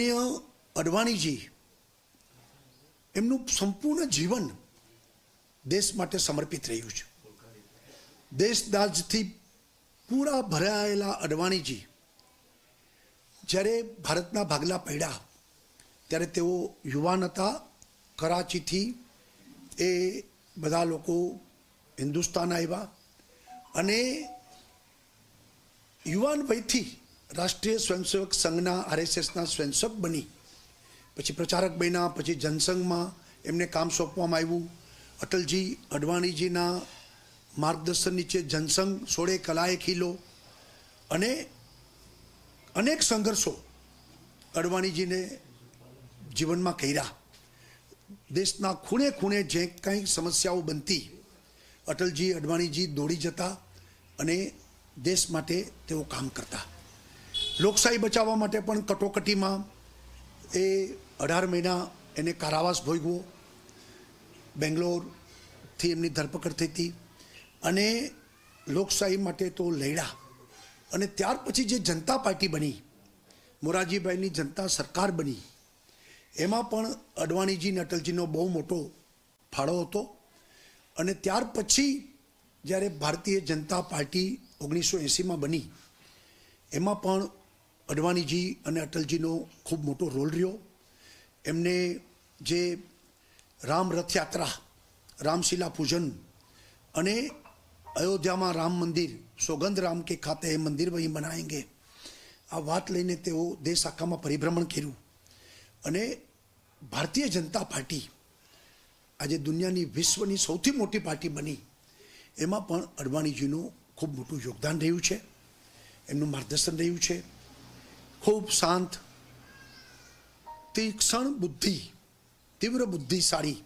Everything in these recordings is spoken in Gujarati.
આદરણીય અડવાણીજી, એમનું સંપૂર્ણ જીવન દેશ માટે સમર્પિત રહ્યું છે. દેશદાજથી પૂરા ભરાયેલા અડવાણીજી, જ્યારે ભારતના ભાગલા પડ્યા, ત્યારે તેઓ યુવાન હતા. કરાચીથી એ બધા લોકો હિન્દુસ્તાન આવ્યા અને યુવાન વયથી રાષ્ટ્રીય સ્વયંસેવક સંઘના આરએસએસના સ્વયંસેવક બની. પછી પ્રચારક બન્યા, પછી જનસંઘમાં એમને કામ સોંપવામાં આવ્યું. અટલજી અડવાણીજીના માર્ગદર્શન નીચે જનસંઘ સોળે કલાએ ખીલો અને અનેક સંઘર્ષો અડવાણીજીને જીવનમાં કર્યા. દેશના ખૂણે ખૂણે જે કંઈ સમસ્યાઓ બનતી, અટલજી અડવાણીજી દોડી જતા અને દેશ માટે તેઓ કામ કરતા. લોકશાહી બચાવવા માટે પણ કટોકટીમાં એ અઢાર મહિના એને કારાવાસ ભોગવો. બેંગ્લોરથી એમની ધરપકડ થઈ હતી. અને લોકશાહી માટે તો લડ્યા. અને ત્યાર પછી જે જનતા પાર્ટી બની, મોરારજીભાઈની જનતા સરકાર બની, એમાં પણ અડવાણીજી અને અટલજીનો બહુ મોટો ફાળો હતો. અને ત્યાર પછી જ્યારે ભારતીય જનતા પાર્ટી ઓગણીસો એંસીમાં બની, એમાં પણ અડવાણીજી અને અટલજીનો ખૂબ મોટો રોલ રહ્યો. એમને જે રામ રથયાત્રા રામશિલા પૂજન અને અયોધ્યામાં રામ મંદિર સોગંધ રામ કે ખાતે એ મંદિર વહીં બનાવેંગે આ વાત લઈને તેઓ દેશ આખામાં પરિભ્રમણ કર્યું. અને ભારતીય જનતા પાર્ટી આજે દુનિયાની વિશ્વની સૌથી મોટી પાર્ટી બની. એમાં પણ અડવાણીજીનું ખૂબ મોટું યોગદાન રહ્યું છે. એમનું માર્ગદર્શન રહ્યું છે. ખૂબ શાંત. તીક્ષ્ણ બુદ્ધિ, તીવ્ર બુદ્ધિશાળી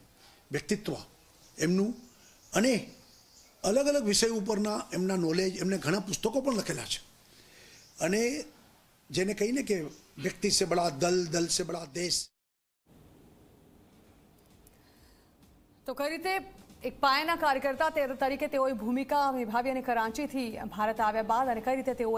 વ્યક્તિત્વ એમનું અને અલગ અલગ વિષય ઉપરના એમના નોલેજ એમને ઘણા પુસ્તકો પણ લખેલા છે. અને જેને કહીને કે વ્યક્તિ સે બડા દલ દલ સે બડા દેશ. તો કઈ રીતે એક પાયાના કાર્યકર્તા તરીકે તેઓએ ભૂમિકા નિભાવી અને કરાંચીથી ભારત આવ્યા બાદ અને કઈ રીતે તેઓ